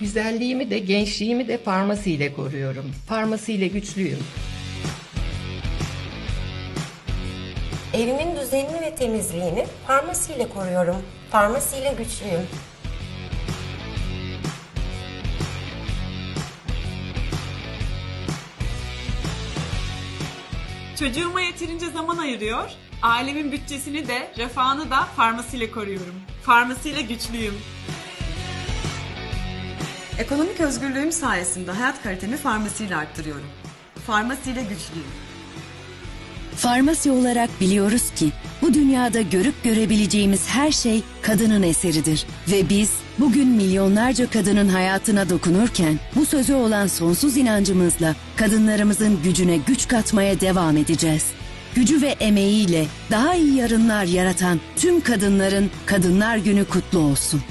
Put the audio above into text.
Güzelliğimi de gençliğimi de farmasiyle koruyorum. Farmasiyle güçlüyüm. Evimin düzenini ve temizliğini farmasiyle koruyorum. Farmasiyle güçlüyüm. Çocuğuma yeterince zaman ayırıyor, ailemin bütçesini de, refahını da farmasiyle koruyorum. Farmasiyle güçlüyüm. Ekonomik özgürlüğüm sayesinde hayat kalitemi farmasiyle arttırıyorum. Farmasiyle güçlüyüm. Farmasi olarak biliyoruz ki bu dünyada görüp görebileceğimiz her şey kadının eseridir ve biz bugün milyonlarca kadının hayatına dokunurken bu söze olan sonsuz inancımızla kadınlarımızın gücüne güç katmaya devam edeceğiz. Gücü ve emeğiyle daha iyi yarınlar yaratan tüm kadınların Kadınlar Günü kutlu olsun.